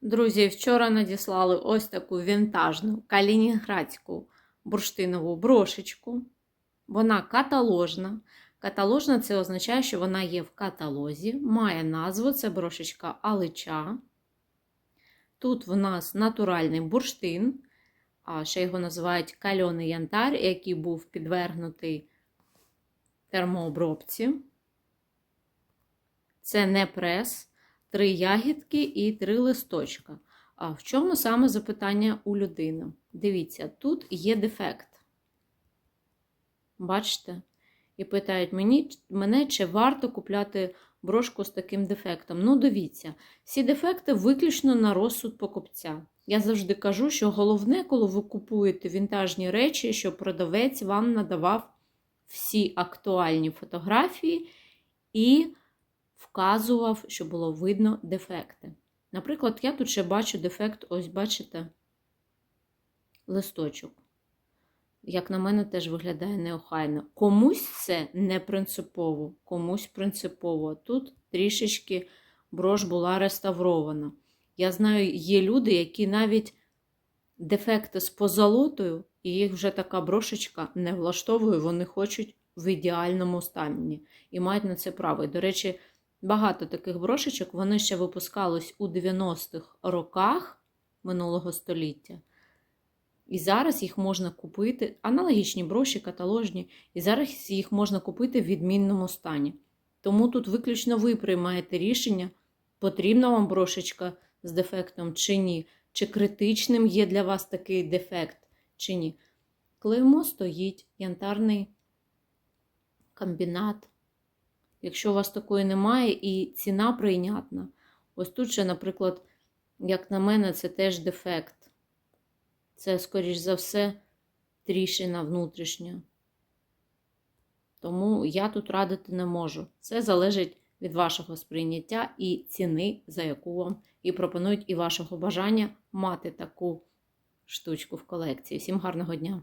Друзі, вчора надіслали ось таку вінтажну калінінградську бурштинову брошечку. Вона каталожна. Каталожна це означає, що вона є в каталозі, має назву це брошечка Алича. Тут в нас натуральний бурштин, а ще його називають кальоний янтар, який був підвергнутий термообробці. Це не прес, три ягідки і три листочка. А в чому саме запитання у людини? Дивіться, тут є дефект. Бачите? І питають мені, мене, чи варто купляти брошку з таким дефектом. Ну, дивіться, всі дефекти виключно на розсуд покупця. Я завжди кажу, що головне, коли ви купуєте вінтажні речі, щоб продавець вам надавав всі актуальні фотографії і вказував, що було видно дефекти. Наприклад, я тут ще бачу дефект, ось бачите, листочок. Як на мене, теж виглядає неохайно. Комусь це не принципово, комусь принципово. Тут трішечки брош була реставрована. Я знаю, є люди, які навіть дефекти з позолотою, і їх вже така брошечка не влаштовує, вони хочуть в ідеальному стані і мають на це право. І, до речі, багато таких брошечок вони ще випускались у 90-х роках минулого століття. І зараз їх можна купити, аналогічні броші, каталожні, і зараз їх можна купити в відмінному стані. Тому тут виключно ви приймаєте рішення, потрібна вам брошечка з дефектом чи ні, чи критичним є для вас такий дефект чи ні. Клеймо стоїть, янтарний комбінат. Якщо у вас такої немає і ціна прийнятна. Ось тут ще, наприклад, як на мене, це теж дефект. Це, скоріш за все, тріщина внутрішня. Тому я тут радити не можу. Це залежить від вашого сприйняття і ціни, за яку вам і пропонують, і вашого бажання мати таку штучку в колекції. Всім гарного дня!